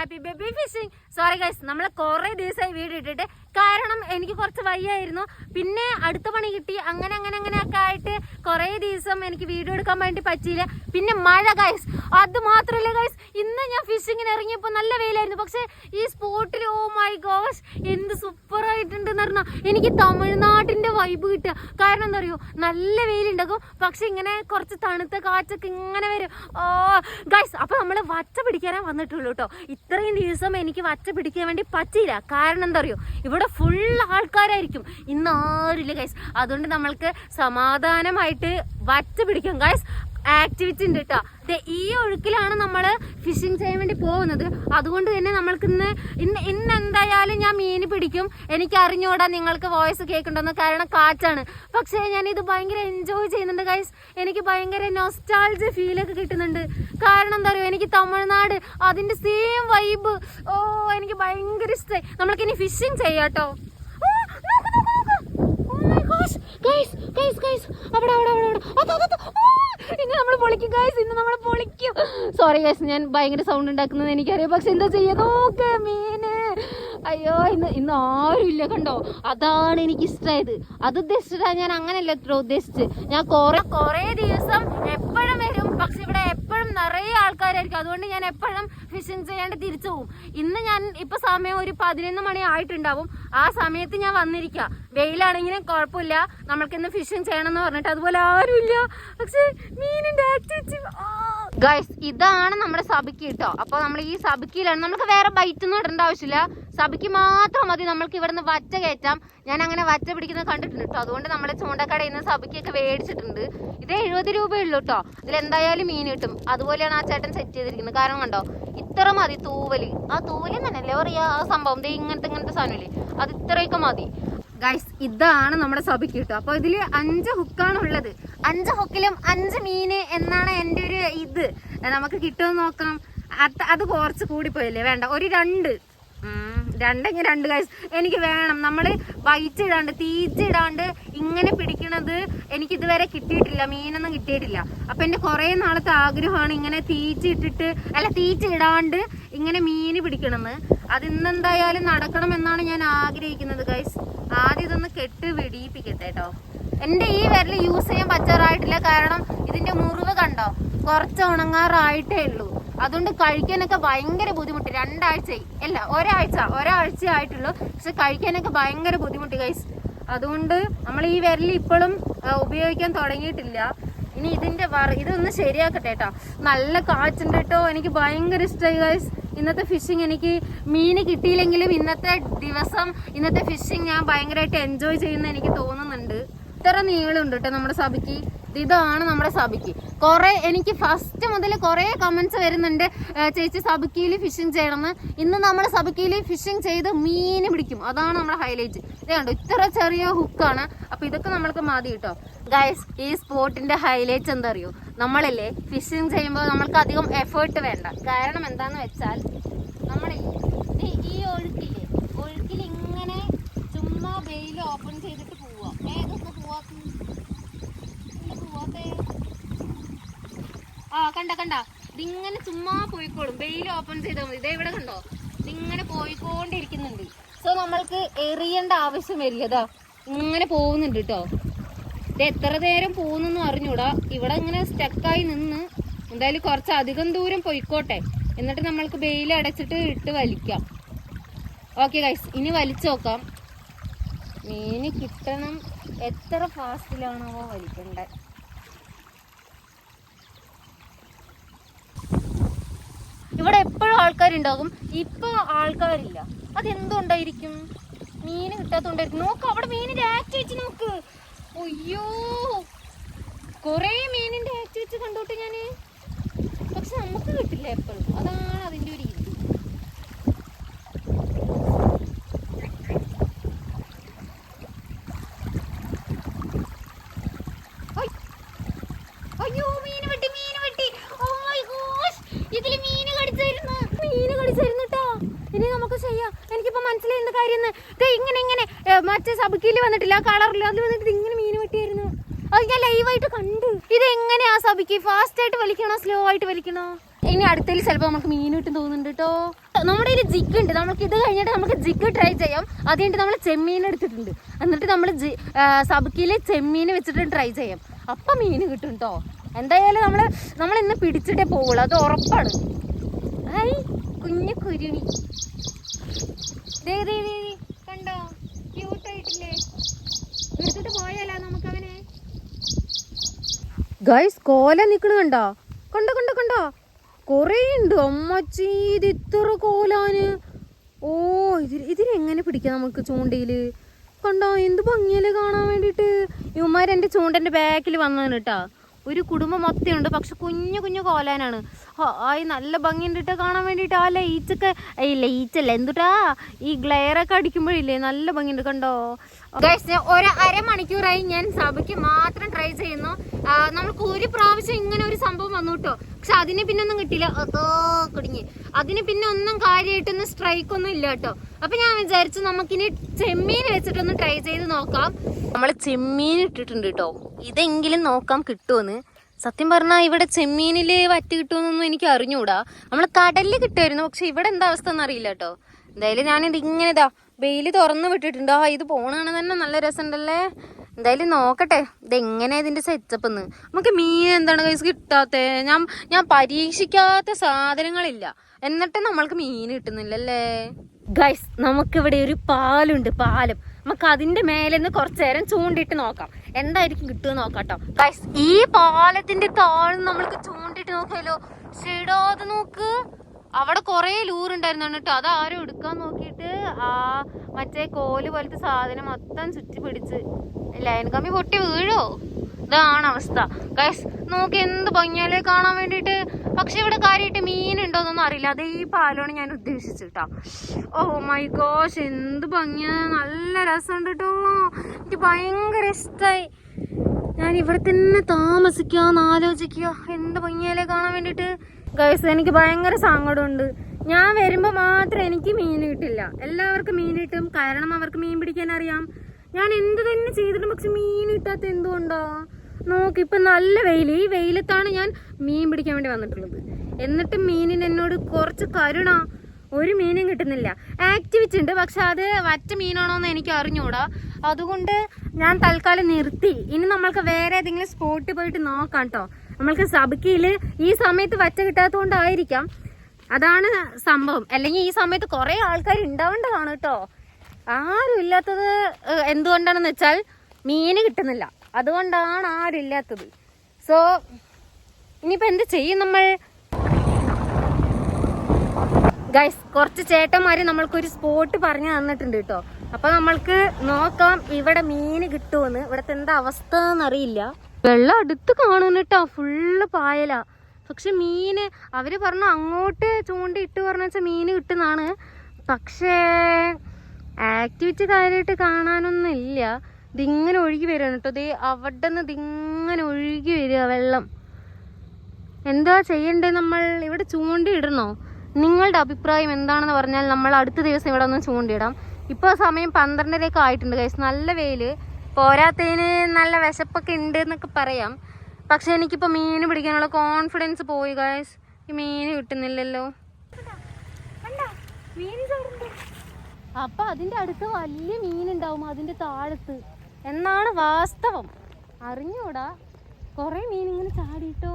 Happy baby fishing. Sorry guys നമ്മൾ കുറേ ദിവസമായി വീട് ഇട്ടിട്ട് കാരണം എനിക്ക് കുറച്ച് വയ്യായിരുന്നു. പിന്നെ അടുത്ത പണി കിട്ടി. അങ്ങനെ അങ്ങനെ അങ്ങനെ ഒക്കെ ആയിട്ട് കുറേ ദിവസം എനിക്ക് വീഡിയോ എടുക്കാൻ വേണ്ടി പറ്റിയില്ല. പിന്നെ മഴ ഗൈസ് അത് മാത്രമല്ല ഗൈസ് ഇന്ന് ഞാൻ ഫിഷിങ്ങിന് ഇറങ്ങിയപ്പോൾ നല്ല വെയിലായിരുന്നു. പക്ഷെ ഈ സ്പോട്ടിൽ ഓ മൈ ഗോഷ് എന്ത് സൂപ്പർ ആയിട്ടുണ്ടെന്ന് പറഞ്ഞാൽ എനിക്ക് തമിഴ്നാട്ടിന്റെ വൈബ് കിട്ടുക. കാരണം എന്താ പറയുക നല്ല വെയിലുണ്ടാകും. പക്ഷെ ഇങ്ങനെ കുറച്ച് തണുത്ത കാറ്റൊക്കെ ഇങ്ങനെ വരും. ഓ ഗൈസ് അപ്പൊ നമ്മൾ വച്ച പിടിക്കാനേ വന്നിട്ടുള്ളൂ കേട്ടോ. ഇത്രയും ദിവസം എനിക്ക് വച്ച പിടിക്കാൻ വേണ്ടി പറ്റിയില്ല. കാരണം എന്താ പറയുക ഇവിടെ ഫുൾ ആൾക്കാരായിരിക്കും. ഇന്ന് ആരുമില്ല ഗൈസ് അതുകൊണ്ട് നമ്മൾക്ക് സമാധാനമായിട്ട് വറ്റ പിടിക്കാം. ഗൈസ് ആക്ടിവിറ്റി ഉണ്ട് കേട്ടോ ഈ ഒഴുക്കിലാണ് നമ്മൾ ഫിഷിംഗ് ചെയ്യാൻ വേണ്ടി പോകുന്നത്. അതുകൊണ്ട് തന്നെ നമ്മൾക്ക് ഇന്ന് ഇന്ന് ഇന്ന് എന്തായാലും ഞാൻ മീൻ പിടിക്കും. എനിക്ക് അറിഞ്ഞൂടാ നിങ്ങൾക്ക് വോയിസ് കേൾക്കണ്ടെന്ന്. കാരണം കാറ്റാണ്. പക്ഷേ ഇത് ഭയങ്കര എൻജോയ് ചെയ്യുന്നുണ്ട് ഗൈസ് എനിക്ക് ഭയങ്കര നൊസ്റ്റാൾജ് ഫീലൊക്കെ കിട്ടുന്നുണ്ട്. കാരണം എന്താ പറയുക എനിക്ക് തമിഴ്നാട് അതിന്റെ സെയിം വൈബ് ഓ എനിക്ക് ഭയങ്കര ഇഷ്ടമായി നമ്മൾക്കിനി ഫിഷിംഗ് ചെയ്യാട്ടോ ഗൈസ് ഗൈസ് ഗൈസ് അവിടെ അവിടെ അവിടെ അവിടെ. ഇന്ന് നമ്മൾ പൊളിക്കും ഗൈസ് ഇന്ന് നമ്മൾ പൊളിക്കും. സോറി ഗൈസ് ഞാൻ ഭയങ്കര സൗണ്ട് ഉണ്ടാക്കുന്നത് എനിക്കറിയാം. പക്ഷെ എന്താ ചെയ്യാ? നോക്ക് മീന്. അയ്യോ ഇന്ന് ഇന്ന് ഇല്ല കണ്ടോ? അതാണ് എനിക്ക് ഇഷ്ടമായത്. അത് ഉദ്ദേശിച്ചിട്ടാണ് ഞാൻ അങ്ങനെയല്ല എത്ര ഉദ്ദേശിച്ച് ഞാൻ കുറെ കുറേ ദിവസം എപ്പോഴും വരും പക്ഷെ ഇവിടെ എപ്പോഴും നിറയെ ആൾക്കാരായിരിക്കും. അതുകൊണ്ട് ഞാൻ എപ്പോഴും ഫിഷിംഗ് ചെയ്യാണ്ട് തിരിച്ചു പോകും ഇന്ന് ഞാൻ ഇപ്പൊ സമയം ഒരു പതിനൊന്ന് മണി ആയിട്ടുണ്ടാവും. ആ സമയത്ത് ഞാൻ വന്നിരിക്കുക വെയിലാണെങ്കിലും കുഴപ്പമില്ല. നമ്മൾക്ക് ഇന്ന് ഫിഷിംഗ് ചെയ്യണം എന്ന് പറഞ്ഞിട്ട് അതുപോലെ ആരുമില്ല. പക്ഷെ മീനിന്റെ ആക്ടിവിറ്റി ഗൈസ് ഇതാണ് നമ്മുടെ സബിക്ക് കേട്ടോ അപ്പൊ നമ്മൾ ഈ സബിക്കിലാണ് നമുക്ക് വേറെ ബൈറ്റ് ഒന്നും ഇടേണ്ട ആവശ്യമില്ല. സബിക്ക് മാത്രം മതി. നമ്മൾക്ക് ഇവിടുന്ന് വറ്റ കയറ്റാം. ഞാൻ അങ്ങനെ വറ്റ പിടിക്കുന്നത് കണ്ടിട്ടുണ്ട് കേട്ടോ അതുകൊണ്ട് നമ്മുടെ ചൂണ്ടക്കടയിൽ നിന്ന് സബിക്കൊക്കെ മേടിച്ചിട്ടുണ്ട്. ഇത് എഴുപത് രൂപയുള്ളൂ കേട്ടോ ഇതിൽ എന്തായാലും മീൻ കിട്ടും. അതുപോലെയാണ് ആ ചേട്ടൻ സെറ്റ് ചെയ്തിരിക്കുന്നത്. കാരണം കണ്ടോ? ഇത്ര മതി തൂവൽ. ആ തൂവൽ തന്നെയല്ലേ പറയാ? ആ സംഭവം. ഇങ്ങനത്തെ ഇങ്ങനത്തെ സാധനമില്ലേ? അത് ഇത്രയൊക്കെ മതി. ഗൈസ് ഇതാണ് നമ്മുടെ സബിക്ക് കിട്ടുക. അപ്പൊ ഇതിൽ അഞ്ച് ഹുക്കാണ് ഉള്ളത്. അഞ്ച് ഹുക്കിലും അഞ്ച് മീന് എന്നാണ് എന്റെ ഒരു ഇത്. നമുക്ക് കിട്ടുമെന്ന് നോക്കാം അത് അത് കുറച്ച് കൂടിപ്പോയല്ലേ? വേണ്ട ഒരു രണ്ട്. രണ്ടെങ്കിൽ രണ്ട് ഗൈസ് എനിക്ക് വേണം. നമ്മൾ വൈറ്റ് ഇടാണ്ട് തീറ്റ ഇടാണ്ട് ഇങ്ങനെ പിടിക്കണത് എനിക്ക് ഇതുവരെ കിട്ടിയിട്ടില്ല. മീനൊന്നും കിട്ടിയിട്ടില്ല. അപ്പൊ എന്റെ കുറെ നാളത്തെ ആഗ്രഹമാണ് ഇങ്ങനെ തീച്ചിട്ടിട്ട് അല്ല തീച്ചിടാണ്ട് ഇങ്ങനെ മീൻ പിടിക്കണമെന്ന്. അത് ഇന്നെന്തായാലും നടക്കണം എന്നാണ് ഞാൻ ആഗ്രഹിക്കുന്നത് ഗൈസ് ആദ്യം ഇതൊന്ന് കെട്ട് പിടിയിപ്പിക്കട്ടെ കേട്ടോ എന്റെ ഈ വിരൽ യൂസ് ചെയ്യാൻ പറ്റാറായിട്ടില്ല. കാരണം ഇതിന്റെ മുറിവ് കണ്ടോ? കുറച്ച് ഉണങ്ങാറായിട്ടേ ഉള്ളൂ. അതുകൊണ്ട് കഴിക്കാനൊക്കെ ഭയങ്കര ബുദ്ധിമുട്ട്. രണ്ടാഴ്ചയായി. അല്ല ഒരാഴ്ച ഒരാഴ്ച ആയിട്ടുള്ളൂ പക്ഷെ കഴിക്കാനൊക്കെ ഭയങ്കര ബുദ്ധിമുട്ട് ഗൈസ് അതുകൊണ്ട് നമ്മൾ ഈ വിരൽ ഇപ്പോഴും ഉപയോഗിക്കാൻ തുടങ്ങിയിട്ടില്ല. ഇനി ഇതിന്റെ വറ ഇതൊന്ന് ശരിയാക്കട്ടെ കേട്ടോ നല്ല കാറ്റുണ്ട് കേട്ടോ എനിക്ക് ഭയങ്കര ഇഷ്ടമായി ഗൈസ് ഇന്നത്തെ ഫിഷിങ് എനിക്ക് മീന് കിട്ടിയില്ലെങ്കിലും ഇന്നത്തെ ദിവസം ഇന്നത്തെ ഫിഷിങ് ഞാൻ ഭയങ്കരമായിട്ട് എൻജോയ് ചെയ്യുന്ന എനിക്ക് തോന്നുന്നുണ്ട്. ഇത്ര നീളമുണ്ട് കേട്ടോ നമ്മുടെ സഭയ്ക്ക്. ഇതാണ് നമ്മുടെ സബിക്ക് കുറെ എനിക്ക് ഫസ്റ്റ് മുതൽ കുറെ കമന്റ്സ് വരുന്നുണ്ട്. ചേച്ചി സബിക്കിയിൽ ഫിഷിംഗ് ചെയ്യണമെന്ന് ഇന്ന് നമ്മൾ സബിക്കിയിൽ ഫിഷിംഗ് ചെയ്ത് മീൻ പിടിക്കും. അതാണ് നമ്മുടെ ഹൈലൈറ്റ് ഇത് കണ്ടോ? ഇത്ര ചെറിയ ഹുക്കാണ് അപ്പൊ ഇതൊക്കെ നമ്മൾക്ക് മതി കേട്ടോ ഗൈസ് ഈ സ്പോട്ടിന്റെ ഹൈലൈറ്റ് എന്താ അറിയോ? നമ്മളല്ലേ ഫിഷിംഗ് ചെയ്യുമ്പോൾ നമ്മൾക്ക് അധികം എഫേർട്ട് വേണ്ട. കാരണം എന്താന്ന് വെച്ചാൽ നമ്മളില്ലേ ഈ ഒഴുക്കില്ലേ? ഒഴുക്കിൽ ഇങ്ങനെ ചുമ്മാ വെയിൽ ഓപ്പൺ ചെയ്തിട്ട് പോവാ. പോവാത്ത? പോവാത്തേ? ആ കണ്ട കണ്ട. ഇതിങ്ങനെ ചുമ്മാ പോയിക്കോളും. വെയിൽ ഓപ്പൺ ചെയ്താൽ മതി. ഇതേ ഇവിടെ കണ്ടോ? ഇതിങ്ങനെ പോയിക്കൊണ്ടിരിക്കുന്നുണ്ട്. സോ നമ്മൾക്ക് എറിയേണ്ട ആവശ്യം വരില്ലതാ ഇങ്ങനെ പോകുന്നുണ്ട് കേട്ടോ ഇത് എത്ര നേരം പോകുന്നെന്ന് അറിഞ്ഞൂടാ. ഇവിടെ ഇങ്ങനെ സ്റ്റക്കായി നിന്ന് എന്തായാലും കുറച്ച് അധികം ദൂരം പോയിക്കോട്ടെ. എന്നിട്ട് നമ്മൾക്ക് ബെയിൽ അടച്ചിട്ട് ഇട്ട് വലിക്കാം. ഓക്കെ ഗൈസ് ഇനി വലിച്ചു നോക്കാം. മീന് കിട്ടണം. എത്ര ഫാസ്റ്റിലാണോ വലിക്കണ്ടേ. ഇവിടെ എപ്പോഴും ആൾക്കാരുണ്ടാകും. ഇപ്പൊ ആൾക്കാരില്ല. അതെന്തുണ്ടായിരിക്കും? മീന് കിട്ടാത്തോണ്ടായിരിക്കും. നോക്ക് അവിടെ മീനിന്റെ ആക്ടിവിറ്റി നോക്ക്. അയ്യോ. കൊറേ മീനിന്റെ ആക്ടിവിറ്റി കണ്ടോട്ടെ ഞാൻ. പക്ഷെ നമുക്ക് കിട്ടില്ല എപ്പോഴും. അതാണ് അതിന്റെ ഒരു അയ്. അയ്യോ മീൻ വെട്ടി മീൻ വെട്ടി. Oh my gosh. ഇതിൽ മീന് കടിച്ചായിരുന്നു മീന് കടിച്ചായിരുന്നു കേട്ടോ ഇനി നമുക്ക് ചെയ്യാം. എനിക്കിപ്പോ മനസ്സിലായി എന്ത് കാര്യം ഇങ്ങനെ ഇങ്ങനെ. മറ്റേ സബക്കിയിൽ വന്നിട്ടില്ല. കളറില്ല അതിൽ വന്നിട്ട് ഇങ്ങനെ വെട്ടിയായിരുന്നു അത് ഞാൻ ലൈവായിട്ട് കണ്ടു. ഇത് എങ്ങനെയാ സബിക്ക്? ഫാസ്റ്റ് ആയിട്ട് വലിക്കണോ സ്ലോ ആയിട്ട് വലിക്കണോ? ഇനി അടുത്തതിൽ ചിലപ്പോൾ നമുക്ക് മീൻ കിട്ടും തോന്നുന്നുണ്ട് കേട്ടോ നമ്മുടെ കയ്യിൽ ജിഗ് ഉണ്ട്. നമുക്ക് ഇത് കഴിഞ്ഞിട്ട് നമുക്ക് ജിഗ് ട്രൈ ചെയ്യാം. അതുകൊണ്ട് നമ്മൾ ചെമ്മീൻ എടുത്തിട്ടുണ്ട്. എന്നിട്ട് നമ്മൾ ജി ചെമ്മീൻ വെച്ചിട്ട് ട്രൈ ചെയ്യാം. അപ്പം മീൻ കിട്ടും കേട്ടോ എന്തായാലും നമ്മൾ നമ്മൾ ഇന്ന് പിടിച്ചിട്ടേ പോവുള്ളൂ. അത് ഉറപ്പാണ്. ഹായ് കുഞ്ഞു ദേ, കണ്ടോ? ക്യൂട്ടായിട്ടില്ലേ എടുത്തിട്ട് പോയാലോ? നമുക്കവനെ ഗൈസ് കോല നിക്കണ കണ്ടോ? കണ്ടോ കണ്ടോ കണ്ടോ? കൊറേ ഉണ്ട് അമ്മച്ചി ഇത് ഇത്ര കോലാന്. ഓ ഇതിൽ ഇതിനെങ്ങനെ പിടിക്കാം നമുക്ക് ചൂണ്ടയിൽ? കണ്ടോ എന്ത് ഭംഗിയല്ലേ കാണാൻ വേണ്ടിട്ട്. ഇവന്മാർ എന്റെ ചൂണ്ടന്റെ ബാക്കിൽ വന്നതാണ് കേട്ടാ. ഒരു കുടുംബം മൊത്തം ഉണ്ട്. പക്ഷെ കുഞ്ഞു കുഞ്ഞു കോലാനാണ്. ആയി നല്ല ഭംഗിയുണ്ട് ട്ടോ കാണാൻ വേണ്ടിയിട്ട്. ആ ലൈറ്റൊക്കെ ലൈറ്റല്ല എന്തുട്ടാ? ഈ ഗ്ലെയറൊക്കെ അടിക്കുമ്പോഴില്ലേ നല്ല ഭംഗിയുണ്ട് കണ്ടോ? ഒരു അരമണിക്കൂറായി ഞാൻ സഭയ്ക്ക് മാത്രം ട്രൈ ചെയ്യുന്നു. നമുക്ക് ഒരു പ്രാവശ്യം ഇങ്ങനെ ഒരു സംഭവം വന്നു കേട്ടോ. പക്ഷെ അതിന് പിന്നെ ഒന്നും കിട്ടിയില്ല. അതോ കുടുങ്ങി. അതിന് പിന്നെ ഒന്നും കാര്യമായിട്ടൊന്നും സ്ട്രൈക്ക് ഒന്നും ഇല്ല കേട്ടോ. അപ്പൊ ഞാൻ വിചാരിച്ചു നമുക്കിനി ചെമ്മീൻ വെച്ചിട്ടൊന്ന് ട്രൈ ചെയ്ത് നോക്കാം. നമ്മൾ ചെമ്മീൻ ഇട്ടിട്ടുണ്ട് കേട്ടോ. ഇതെങ്കിലും നോക്കാം കിട്ടുമെന്ന് സത്യം പറഞ്ഞാൽ ഇവിടെ ചെമ്മീനിൽ വറ്റ് കിട്ടുമെന്നൊന്നും എനിക്ക് അറിഞ്ഞൂടാ. നമ്മൾ കടലിൽ കിട്ടുമായിരുന്നു പക്ഷെ ഇവിടെ എന്താ അവസ്ഥ എന്നറിയില്ല കേട്ടോ. എന്തായാലും ഞാനിത് ഇങ്ങനെ ഇതാ വെയിൽ തുറന്ന് വിട്ടിട്ടുണ്ട്. ഇത് പോണാണ് തന്നെ നല്ല രസമുണ്ടല്ലേ? എന്തായാലും നോക്കട്ടെ ഇതെങ്ങനെ ഇതിന്റെ സെറ്റപ്പ് എന്ന് നമുക്ക് മീൻ എന്താണ് കൈസ് കിട്ടാത്തെ? ഞാൻ ഞാൻ പരീക്ഷിക്കാത്ത സാധനങ്ങളില്ല. എന്നിട്ട് നമ്മൾക്ക് മീൻ കിട്ടുന്നില്ലല്ലേ? ഗൈസ് നമുക്കിവിടെ ഒരു പാലുണ്ട് പാലം. നമുക്ക് അതിന്റെ മേലെ നിന്ന് കുറച്ചു നേരം ചൂണ്ടിട്ട് നോക്കാം. എന്തായിരിക്കും കിട്ടുക നോക്കാട്ടോ ഗൈസ് ഈ പാലത്തിന്റെ താഴ്ന്ന് നമ്മൾക്ക് ചൂണ്ടിട്ട് നോക്കിയല്ലോ ശരിടാ അത് നോക്ക്. അവിടെ കുറെ ലൂറുണ്ടായിരുന്നു കേട്ടോ. അത് ആരും എടുക്കാൻ നോക്കിയിട്ട് ആ മറ്റേ കോൽ പോലത്തെ സാധനം മൊത്തം ചുറ്റി പിടിച്ച് ലൈൻ കമ്പി പൊട്ടി വീഴോ? ഇതാണ് അവസ്ഥ. ഗൈസ് നോക്കി എന്ത് ഭംഗിയാലേ കാണാൻ വേണ്ടിയിട്ട്. പക്ഷെ ഇവിടെ കാര്യമായിട്ട് മീനുണ്ടോന്നൊന്നും അറിയില്ല. അതേ ഈ പാലമാണ് ഞാൻ ഉദ്ദേശിച്ചിട്ടാ. ഓ മൈ ഗോഷ് എന്ത് ഭംഗിയാ. നല്ല രസമുണ്ട് കേട്ടോ എനിക്ക് ഭയങ്കര ഇഷ്ടമായി ഞാൻ ഇവിടെ തന്നെ താമസിക്കാന്ന് ആലോചിക്കുക എന്ത് ഭംഗിയാലേ കാണാൻ വേണ്ടിയിട്ട്. ഗൈസ് എനിക്ക് ഭയങ്കര സങ്കടമുണ്ട് ഞാൻ വരുമ്പോൾ മാത്രം എനിക്ക് മീൻ കിട്ടില്ല. എല്ലാവർക്കും മീൻ കിട്ടും. കാരണം അവർക്ക് മീൻ പിടിക്കാൻ അറിയാം. ഞാൻ എന്ത് തന്നെ ചെയ്തിട്ടും പക്ഷെ മീൻ കിട്ടാത്ത എന്തുകൊണ്ടോ? നോക്ക് ഇപ്പൊ നല്ല വെയിൽ ഈ വെയിലത്താണ് ഞാൻ മീൻ പിടിക്കാൻ വേണ്ടി വന്നിട്ടുള്ളത്. എന്നിട്ട് മീനിന് എന്നോട് കുറച്ച് കരുണ. ഒരു മീനും കിട്ടുന്നില്ല. ആക്ടിവിറ്റി ഉണ്ട് പക്ഷെ അത് വറ്റ മീനാണോ എന്ന് എനിക്ക് അറിഞ്ഞൂടാ. അതുകൊണ്ട് ഞാൻ തൽക്കാലം നിർത്തി. ഇനി നമ്മൾക്ക് വേറെ ഏതെങ്കിലും സ്പോട്ടിൽ പോയിട്ട് നോക്കാം കേട്ടോ നമ്മൾക്ക് സബക്കിയിൽ ഈ സമയത്ത് വറ്റ കിട്ടാത്തതുകൊണ്ടായിരിക്കാം. അതാണ് സംഭവം. അല്ലെങ്കിൽ ഈ സമയത്ത് കുറെ ആൾക്കാർ ഉണ്ടാവേണ്ടതാണ് കേട്ടോ ആരും ഇല്ലാത്തത് എന്തുകൊണ്ടാണെന്ന് വെച്ചാൽ മീന് കിട്ടുന്നില്ല. അതുകൊണ്ടാണ് ആരില്ലാത്തത്. സോ ഇനിയിപ്പോ എന്ത് ചെയ്യും നമ്മൾ? ഗൈസ് കുറച്ച് ചേട്ടന്മാര് നമ്മൾക്കൊരു സ്പോട്ട് പറഞ്ഞു തന്നിട്ടുണ്ട് കേട്ടോ. അപ്പൊ നമ്മൾക്ക് നോക്കാം ഇവിടെ മീന് കിട്ടുമെന്ന് ഇവിടത്തെ എന്താ അവസ്ഥ എന്നറിയില്ല. വെള്ളം അടുത്ത് കാണുന്നു കേട്ടോ ഫുള്ള് പായല. പക്ഷെ മീന് അവർ പറഞ്ഞു അങ്ങോട്ട് ചൂണ്ടിട്ട് പറഞ്ഞ വെച്ചാൽ മീന് കിട്ടുന്നതാണ്. പക്ഷേ ആക്ടിവിറ്റി കാര്യമായിട്ട് കാണാനൊന്നും ഇല്ല. ഇതിങ്ങനെ ഒഴുകി വരികയാണ് കേട്ടോ. ദേ അവിടെ നിന്ന് ഇതിങ്ങനെ ഒഴുകി വരിക വെള്ളം. എന്താ ചെയ്യണ്ടേ നമ്മൾ? ഇവിടെ ചൂണ്ടിയിടണോ? നിങ്ങളുടെ അഭിപ്രായം എന്താണെന്ന് പറഞ്ഞാൽ നമ്മൾ അടുത്ത ദിവസം ഇവിടെ ഒന്ന് ചൂണ്ടിയിടാം. ഇപ്പോൾ സമയം പന്ത്രണ്ടരയൊക്കെ ആയിട്ടുണ്ട് കൈസ് നല്ല വെയിൽ. പോരാത്തതിന് നല്ല വിശപ്പൊക്കെ ഉണ്ട് എന്നൊക്കെ പറയാം. പക്ഷെ എനിക്കിപ്പോൾ മീൻ പിടിക്കാനുള്ള കോൺഫിഡൻസ് പോയി ഗൈസ് ഈ മീൻ കിട്ടുന്നില്ലല്ലോ. അപ്പൊ അതിന്റെ അടുത്ത് വലിയ മീനുണ്ടാവും അതിന്റെ താഴത്ത്. എന്നാണ് വാസ്തവം. അറിഞ്ഞൂടാ. കൊറേ മീൻ ഇങ്ങനെ ചാടിയിട്ടോ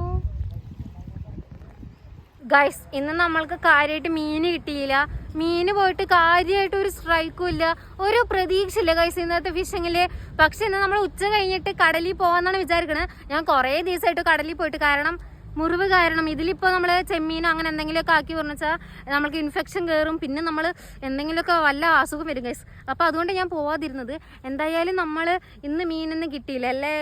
ഗൈസ് ഇന്ന് നമ്മൾക്ക് കാര്യമായിട്ട് മീൻ കിട്ടിയില്ല. മീന് പോയിട്ട് കാര്യമായിട്ട് ഒരു സ്ട്രൈക്കും ഇല്ല. ഒരു പ്രതീക്ഷ ഇല്ല ഗൈസ് ഇന്നത്തെ ഫിഷിങ്ങിൽ പക്ഷെ ഇന്ന് നമ്മൾ ഉച്ച കഴിഞ്ഞിട്ട് കടലിൽ പോവാന്നാണ് വിചാരിക്കുന്നത് ഞാൻ കുറേ ദിവസമായിട്ട് കടലിൽ പോയിട്ട് കാരണം മുറിവ് കാരണം ഇതിലിപ്പോൾ നമ്മൾ ചെമ്മീനോ അങ്ങനെ എന്തെങ്കിലുമൊക്കെ ആക്കി പറഞ്ഞാൽ നമ്മൾക്ക് ഇൻഫെക്ഷൻ കയറും പിന്നെ നമ്മൾ എന്തെങ്കിലുമൊക്കെ വല്ല അസുഖം വരും ഗൈസ് അപ്പോൾ അതുകൊണ്ട് ഞാൻ പോവാതിരുന്നത്. എന്തായാലും നമ്മൾ ഇന്ന് മീനൊന്നും കിട്ടിയില്ല അല്ലേ?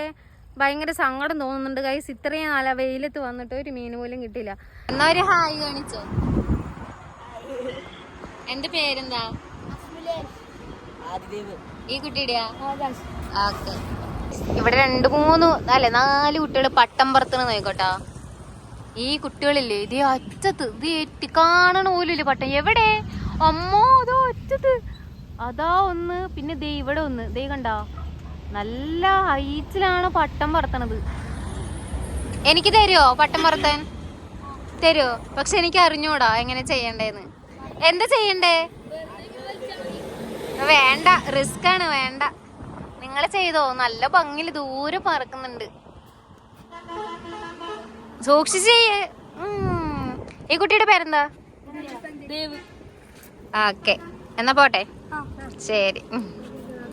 ഭയങ്കര സങ്കടം തോന്നുന്നുണ്ട് ഗൈസ് ഇത്രയും നല്ല വെയിലത്ത് വന്നിട്ട് ഒരു മീൻ പോലും കിട്ടിയില്ല. എന്നാ ഒരു ഹായ് കാണിച്ചോ? എന്റെ പേരെന്താ? ഈ കുട്ടിയുടെയാ? ഓക്കെ. ഇവിടെ രണ്ട് മൂന്ന് അല്ലെ നാല് കുട്ടികൾ പട്ടം പറത്തണ നോക്കോട്ടാ ഈ കുട്ടികളില്ലേ ഇത് അറ്റത്ത് ഇത് എത്തി കാണണ പോലില്ലേ പട്ടം. എവിടെ? അമ്മോ അതോ അറ്റത്ത്? അതാ ഒന്ന് പിന്നെ ദേ ഇവിടെ ഒന്ന്. ദേ കണ്ട. നല്ല ഹൈറ്റിലാണ് പട്ടം പറത്തണത്. എനിക്ക് തരുമോ പട്ടം പറത്താൻ? തരുമോ പക്ഷെ എനിക്ക് അറിഞ്ഞൂടാ എങ്ങനെ ചെയ്യണ്ടേന്ന്. എന്താ ചെയ്യണ്ടേ? വേണ്ട റിസ്ക് ആണ് വേണ്ട. നിങ്ങൾ ചെയ്തോ? നല്ല ഭംഗിയിൽ ദൂരെ പറക്കുന്നുണ്ട്. സൂക്ഷിച്ച്. ഈ കുട്ടിയുടെ പേരെന്താ? ഓക്കെ. എന്നാ പോട്ടെ. ശരി.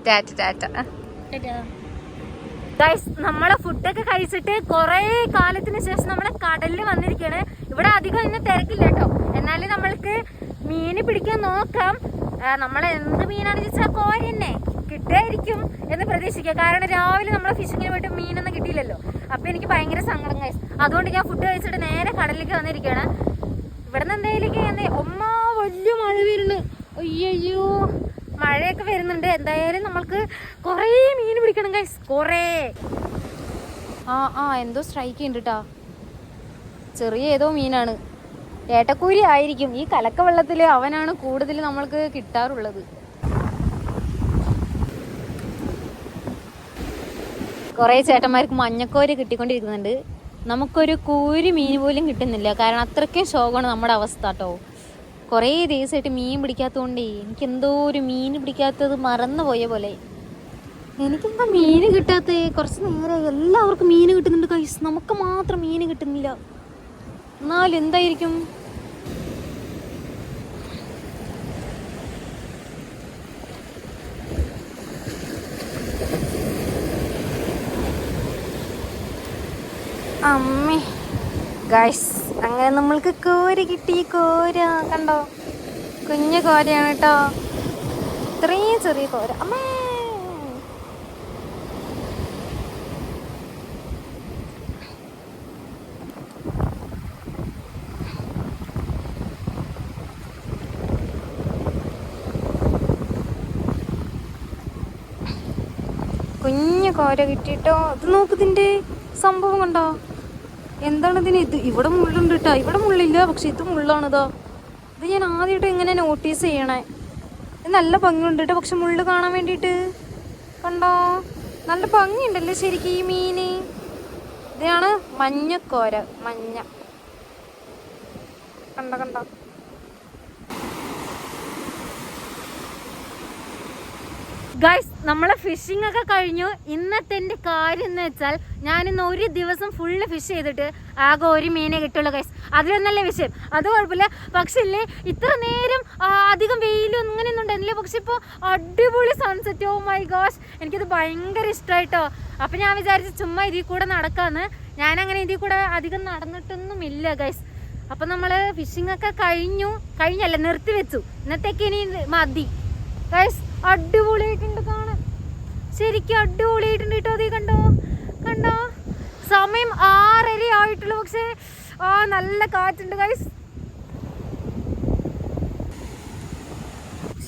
ടാറ്റ ടാറ്റ. ഗൈസ് നമ്മളെ ഫുഡൊക്കെ കഴിച്ചിട്ട് കുറെ കാലത്തിന് ശേഷം നമ്മളെ കടലിൽ വന്നിരിക്കുകയാണ് ഇവിടെ അധികം ഇന്ന് തിരക്കില്ല കേട്ടോ. എന്നാലും നമ്മൾക്ക് മീന് പിടിക്കാൻ നോക്കാം. നമ്മൾ എന്ത് മീനാണ് ചോദിച്ചാൽ കോര തന്നെ കിട്ടുമായിരിക്കും എന്ന് പ്രതീക്ഷിക്കുക. കാരണം രാവിലെ നമ്മൾ ഫിഷിങ്ങിന് പോയിട്ട് മീനൊന്നും കിട്ടിയില്ലല്ലോ. അപ്പൊ എനിക്ക് ഭയങ്കര സങ്കടം ഗൈസ് അതുകൊണ്ട് ഞാൻ ഫുഡ് കഴിച്ചിട്ട് നേരെ കടലിലേക്ക് വന്നിരിക്കുകയാണ്. ഇവിടെ നിന്ന് എന്തായാലും ഒമ്മ വലിയ മഴ വരുന്നു. അയ്യോ മഴയൊക്കെ വരുന്നുണ്ട്. എന്തായാലും നമ്മൾക്ക് കുറേ മീൻ പിടിക്കണം ഗൈസ് കുറേ. ആ ആ എന്തോ സ്ട്രൈക്ക് ഉണ്ട് കേട്ടാ ചെറിയ ഏതോ മീനാണ്. ഏട്ടക്കൂരി ആയിരിക്കും. ഈ കലക്ക വെള്ളത്തിൽ അവനാണ് കൂടുതൽ നമ്മൾക്ക് കിട്ടാറുള്ളത്. കുറേ ചേട്ടന്മാർക്ക് മഞ്ഞക്കോര് കിട്ടിക്കൊണ്ടിരിക്കുന്നുണ്ട്. നമുക്കൊരു കൂരി മീൻ പോലും കിട്ടുന്നില്ല. കാരണം അത്രയ്ക്കും ശോകമാണ് നമ്മുടെ അവസ്ഥ കേട്ടോ. കുറേ ദിവസമായിട്ട് മീൻ പിടിക്കാത്തതുകൊണ്ടേ എനിക്ക് എന്തോ ഒരു മീൻ പിടിക്കാത്തത് മറന്നു പോയ പോലെ. എനിക്കെന്താ മീൻ കിട്ടാത്ത? കുറച്ച് നേരം എല്ലാവർക്കും മീൻ കിട്ടുന്നുണ്ട് കൈസ് നമുക്ക് മാത്രം മീൻ കിട്ടുന്നില്ല. എന്നാലും എന്തായിരിക്കും? അമ്മേ. ഗൈസ് അങ്ങനെ നമ്മൾക്ക് കോര കിട്ടി കോര. കണ്ടോ? കുഞ്ഞു കോരയാണ് കേട്ടോ. ഇത്രയും ചെറിയ കോര. അമ്മേ. കുഞ്ഞു കോര കിട്ടിയിട്ടോ? ഇത് നോക്കുതിന്റെ സംഭവം കണ്ടോ? എന്താണ് ഇതിന് ഇത്? ഇവിടെ മുള്ളുണ്ട് കേട്ടോ ഇവിടെ മുള്ളില്ല പക്ഷെ ഇത് മുള്ളാണിതാ. ഇത് ഞാൻ ആദ്യമായിട്ട് ഇങ്ങനെ നോട്ടീസ് ചെയ്യണേ. ഇത് നല്ല ഭംഗിയുണ്ട് കേട്ടോ പക്ഷെ മുള്ളു കാണാൻ വേണ്ടിയിട്ട്. കണ്ടോ? നല്ല ഭംഗിയുണ്ടല്ലേ ശരിക്കും ഈ മീന്? ഇതാണ് മഞ്ഞക്കോര. മഞ്ഞ. കണ്ട കണ്ടോ? ഗൈസ് നമ്മളെ ഫിഷിംഗ് ഒക്കെ കഴിഞ്ഞു. ഇന്നത്തെ എന്റെ കാര്യം എന്ന് വെച്ചാൽ ഞാൻ ഇന്ന് ഒരു ദിവസം ഫുള്ള് ഫിഷ് ചെയ്തിട്ട് ആകെ ഒരു മീനെ കിട്ടുള്ളൂ ഗൈസ് അതിലൊന്നല്ലേ വിഷയം. അത് കുഴപ്പമില്ല. പക്ഷെ ഇല്ലേ ഇത്ര നേരം അധികം വെയിലും അങ്ങനെയൊന്നും ഉണ്ടായിരുന്നില്ല. പക്ഷെ ഇപ്പോൾ അടിപൊളി സൺസെറ്റ് ഓ മൈ ഗോഷ് എനിക്കത് ഭയങ്കര ഇഷ്ടമായിട്ടോ അപ്പം ഞാൻ വിചാരിച്ചു ചുമ്മാ ഇതിൽ കൂടെ നടക്കാന്ന്. ഞാനങ്ങനെ ഇതിൽ കൂടെ അധികം നടന്നിട്ടൊന്നും ഇല്ല ഗൈസ് അപ്പം നമ്മൾ ഫിഷിംഗ് ഒക്കെ കഴിഞ്ഞു. കഴിഞ്ഞല്ല നിർത്തി വെച്ചു ഇന്നത്തേക്ക് ഇനി മതി. ഗൈസ് അടിപൊളിയായിട്ടുണ്ട് കാണാൻ. ശരിക്കും അടിപൊളിയായിട്ടുണ്ട് കേട്ടോ അതേ കണ്ടോ? കണ്ടോ? സമയം ആറര ആയിട്ടുള്ളൂ പക്ഷേ ആ നല്ല കാറ്റുണ്ട് ഗൈസ്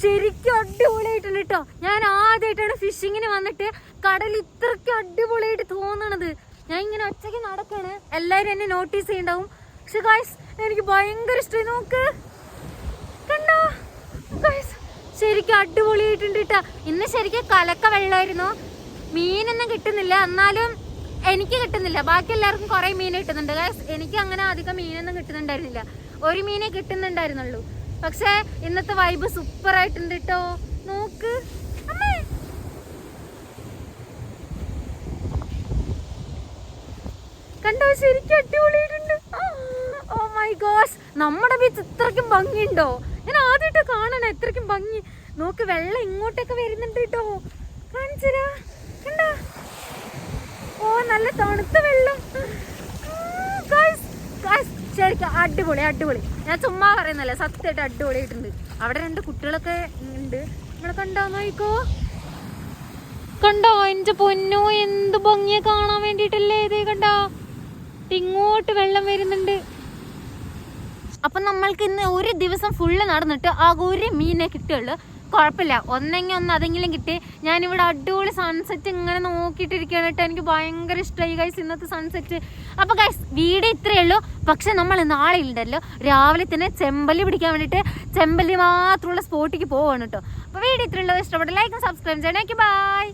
ശരിക്കും അടിപൊളിയായിട്ടുണ്ട് കേട്ടോ. ഞാൻ ആദ്യമായിട്ടാണ് ഫിഷിങ്ങിന് വന്നിട്ട് കടൽ ഇത്രയ്ക്ക് അടിപൊളിയായിട്ട് തോന്നണത്. ഞാൻ ഇങ്ങനെ ഒറ്റയ്ക്ക് നടക്കാണ്. എല്ലാവരും എന്നെ നോട്ടീസ് ചെയ്യണ്ടാവും. പക്ഷെ ഗൈസ് എനിക്ക് ഭയങ്കര ഇഷ്ടമായി. നോക്ക്. കണ്ടോ? ശരിക്കും അടിപൊളിയായിട്ടുണ്ട് കേട്ടോ ഇന്ന് ശരിക്കും കലക്ക വെള്ളമായിരുന്നു. മീനൊന്നും കിട്ടുന്നില്ല. എന്നാലും എനിക്ക് കിട്ടുന്നില്ല. ബാക്കി എല്ലാവർക്കും കുറെ മീൻ കിട്ടുന്നുണ്ട്. എനിക്ക് അങ്ങനെ അധികം മീനൊന്നും കിട്ടുന്നുണ്ടായിരുന്നില്ല. ഒരു മീനെ കിട്ടുന്നുണ്ടായിരുന്നുള്ളൂ. പക്ഷേ ഇന്നത്തെ വൈബ് സൂപ്പർ ആയിട്ടുണ്ട് കേട്ടോ നോക്ക്. കണ്ടോ? ശരിക്കും അടിപൊളിയായിട്ടുണ്ട്. ഓ മൈ ഗോസ് നമ്മുടെ ബീച്ച് ഇത്രയ്ക്കും ഭംഗിയുണ്ടോ? ഞാൻ ആദ്യമായിട്ട് കാണണം. എത്രക്കും ഭംഗി. നോക്ക് വെള്ളം ഇങ്ങോട്ടൊക്കെ വരുന്നുണ്ട് കേട്ടോ. കാണിച്ചരാ കണ്ടോ? ഓ നല്ല തണുത്ത വെള്ളം. ശരിക്കും അടിപൊളി അടിപൊളി. ഞാൻ ചുമ്മാ പറയുന്നല്ല സത്യമായിട്ട് അടിപൊളിയായിട്ടുണ്ട് അവിടെ രണ്ട് കുട്ടികളൊക്കെ ഉണ്ട്. നമ്മളെ കണ്ടോ? നോയിക്കോ കണ്ടോ? എന്റെ പൊന്നു എന്ത് ഭംഗിയെ കാണാൻ വേണ്ടിട്ടല്ലേ ഇതേ കണ്ടോ? ഇങ്ങോട്ട് വെള്ളം വരുന്നുണ്ട്. അപ്പൊ നമ്മൾക്ക് ഇന്ന് ഒരു ദിവസം ഫുള്ള് നടന്നിട്ട് ആ ഒരു മീനെ കിട്ടുള്ളൂ കുഴപ്പമില്ല. ഒന്നെങ്കിൽ ഒന്ന് അതെങ്കിലും കിട്ടി. ഞാനിവിടെ അടിപൊളി സൺസെറ്റ് ഇങ്ങനെ നോക്കിയിട്ടിരിക്കുകയാണ് കേട്ടോ. എനിക്ക് ഭയങ്കര ഇഷ്ടമായി ഗൈസ് ഇന്നത്തെ സൺസെറ്റ് അപ്പൊ ഗൈസ് വീട് ഇത്രയേ ഉള്ളൂ. പക്ഷെ നമ്മൾ നാളെ ഉണ്ടല്ലോ രാവിലെ തന്നെ ചെമ്പല്ലി പിടിക്കാൻ വേണ്ടിയിട്ട് ചെമ്പല്ലി മാത്രമുള്ള സ്പോട്ടിക്ക് പോവാണ് കേട്ടോ. അപ്പൊ വീട് ഇത്രയേ ഉള്ളൂ. ഇഷ്ടപ്പെട്ട ലൈക്കും സബ്സ്ക്രൈബ് ചെയ്യണേക്ക് ബൈ